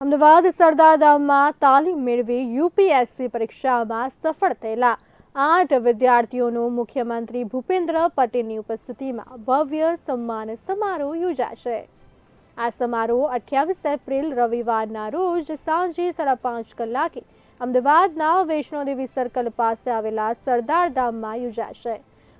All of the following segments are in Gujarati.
અમદાવાદ સરદારધામમાં તાલીમ મેળવી યુપીએસસી પરીક્ષામાં સફળ થયેલા આઠ વિદ્યાર્થીઓનું મુખ્યમંત્રી ભૂપેન્દ્ર પટેલની ઉપસ્થિતિમાં ભવ્ય સન્માન સમારોહ યોજાશે. આ સમારોહ અઠ્યાવીસ એપ્રિલ રવિવારના રોજ સાંજે સાડા પાંચ કલાકે અમદાવાદના વૈષ્ણોદેવી સર્કલ પાસે આવેલા સરદારધામમાં યોજાશે.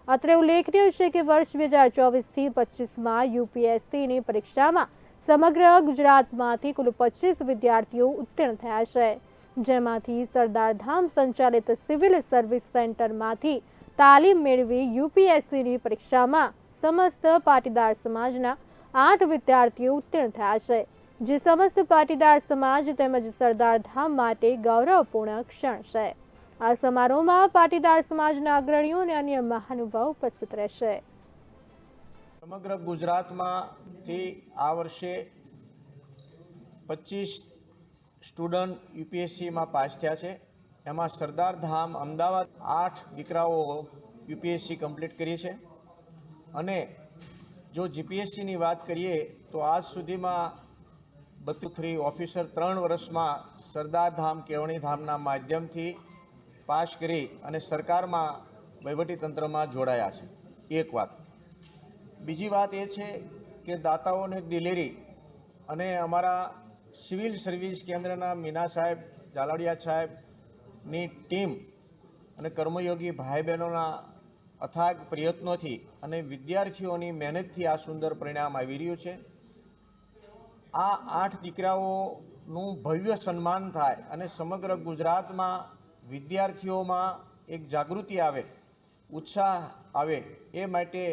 અત્રે ઉલ્લેખનીય છે કે વર્ષ બે હજાર ચોવીસથી પચીસમાં યુપીએસસીની પરીક્ષામાં સમગ્ર ગુજરાતમાંથી કુલ પચીસ વિદ્યાર્થીઓ ઉત્તીર્ણ થયા છે. જેમાંથી સરદારધામ સંચાલિત સિવિલ સર્વિસ સેન્ટરમાંથી તાલીમ મેળવી યુપીએસસીની પરીક્ષામાં સમસ્ત પાટીદાર સમાજના આઠ વિદ્યાર્થીઓ ઉત્તીર્ણ થયા છે. જે સમસ્ત પાટીદાર સમાજ તેમજ સરદારધામ માટે ગૌરવપૂર્ણ ક્ષણ છે. આ સમારોહમાં પાટીદાર સમાજના અગ્રણીઓ અને અન્ય મહાનુભાવ ઉપસ્થિત રહેશે. સમગ્ર ગુજરાતમાંથી આ વર્ષે પચીસ સ્ટુડન્ટ યુપીએસસીમાં પાસ થયા છે. એમાં સરદાર ધામ અમદાવાદ આઠ દીકરાઓ યુપીએસસી કમ્પ્લીટ કરી છે. અને જો જીપીએસસીની વાત કરીએ તો આજ સુધીમાં બત્રીસ થ્રી ઓફિસર ત્રણ વર્ષમાં સરદાર ધામ કેવણી ધામના માધ્યમથી પાસ કરી અને સરકારમાં વહીવટીતંત્રમાં જોડાયા છે. એક વાત. બીજી વાત એ છે કે દાતાઓને દિલેરી અને અમારા સિવિલ સર્વિસ કેન્દ્રના મીના સાહેબ જાલાડિયા સાહેબની ટીમ અને કર્મયોગી ભાઈ બહેનોના અથાગ પ્રયત્નોથી અને વિદ્યાર્થીઓની મહેનતથી આ સુંદર પરિણામ આવી રહ્યું છે. આ આઠ દીકરાઓનું ભવ્ય સન્માન થાય અને સમગ્ર ગુજરાતમાં વિદ્યાર્થીઓમાં એક જાગૃતિ આવે, ઉત્સાહ આવે એ માટે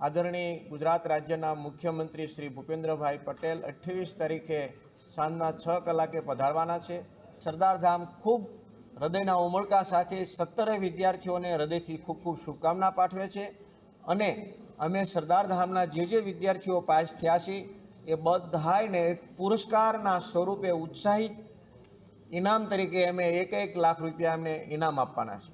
આદરણીય ગુજરાત રાજ્યના મુખ્યમંત્રી શ્રી ભૂપેન્દ્રભાઈ પટેલ અઠ્ઠાવીસ તારીખે સાંજના છ કલાકે પધારવાના છે. સરદારધામ ખૂબ હૃદયના ઉમળકા સાથે સત્તરે વિદ્યાર્થીઓને હૃદયથી ખૂબ ખૂબ શુભકામના પાઠવે છે અને અમે સરદારધામના જે જે વિદ્યાર્થીઓ પાસ થયા છે એ બધાને પુરસ્કારના સ્વરૂપે ઉત્સાહિત ઇનામ તરીકે અમે એક એક લાખ રૂપિયા એમને ઇનામ આપવાના છે.